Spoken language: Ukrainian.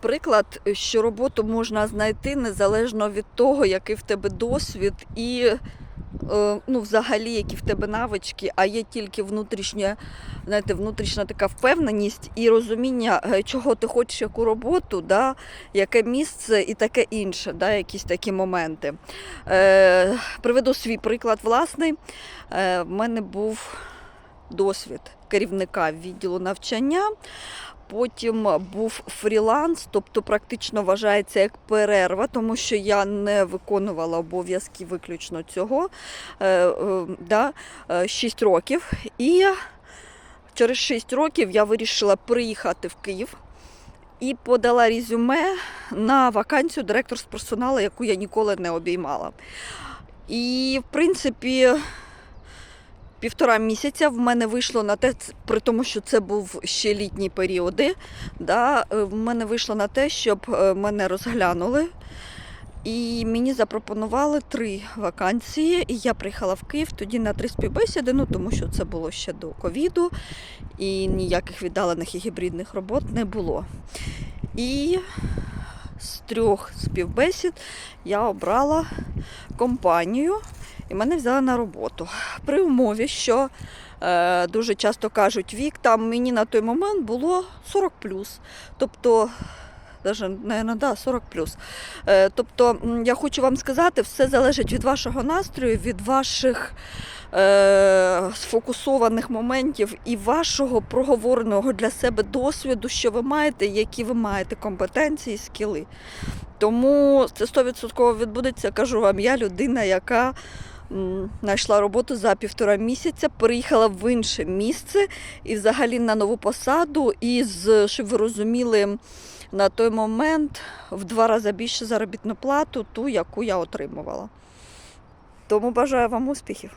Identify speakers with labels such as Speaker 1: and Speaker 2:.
Speaker 1: приклад, що роботу можна знайти незалежно від того, який в тебе досвід і е, ну, взагалі, які в тебе навички, а є тільки внутрішня, знаєте, внутрішня така впевненість і розуміння, е, чого ти хочеш, яку роботу, да, яке місце і таке інше, да, якісь такі моменти. Е, приведу свій приклад власний. Е, в мене був досвід керівника відділу навчання. Потім був фріланс, тобто практично вважається як перерва, тому що я не виконувала обов'язки виключно цього е, е, да, 6 років. І через 6 років я вирішила приїхати в Київ і подала резюме на вакансію директор з персоналу, яку я ніколи не обіймала. І, в принципі, півтора місяця в мене вийшло на те, при тому, що це був ще літні періоди. Да, е, в мене вийшло на те, щоб е, мене розглянули. І мені запропонували три вакансії, і я приїхала в Київ тоді на три співбесіди, ну тому що це було ще до ковіду, і ніяких віддалених і гібридних робот не було. І з трьох співбесід я обрала компанію, і мене взяли на роботу. При умові, що е, дуже часто кажуть, вік там мені на той момент було 40 Тобто, даже, наверное, да, 40 Е, тобто, я хочу вам сказати, все залежить від вашого настрою, від ваших е, сфокусованих моментів і вашого проговореного для себе досвіду, що ви маєте, які ви маєте компетенції, скіли. Тому це 100% відбудеться. Кажу вам, я людина, яка знайшла роботу за півтора місяця, переїхала в інше місце і взагалі на нову посаду. І з, щоб ви розуміли, на той момент в два рази більше заробітну плату, ту, яку я отримувала. Тому бажаю вам успіхів.